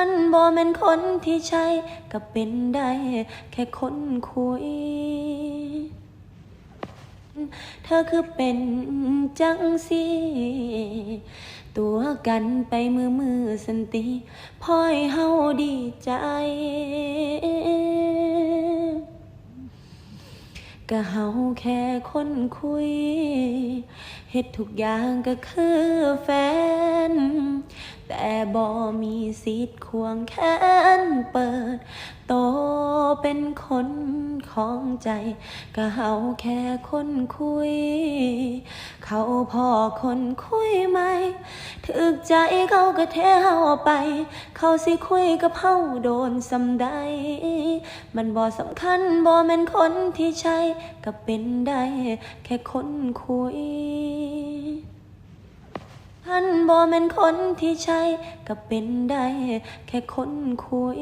ท่านบ่แม่นคนที่ใช่ก็เป็นได้แค่คนคุย เธอคือเป็นจังสีตัวกันไปมือมือสันติพอให้เฮาดีใจก็เฮาแค่คนคุย เฮ็ดทุกอย่างก็คือแฟน แต่บ่มีสิทธิ์ควงแขนเปิด โตเป็นคนของใจก็เฮาแค่คนคุย เขาพอคนคุยไหมถึกใจเขาก็เทเฮาไป เขาสิคุยกับเฮาโดนสำใด มันบ่สำคัญบ่แม่นคนที่ใช่ก็เป็นได้แค่คนคุย ท่านบ่แม่นคนที่ใช่ก็เป็นได้แค่คนคุย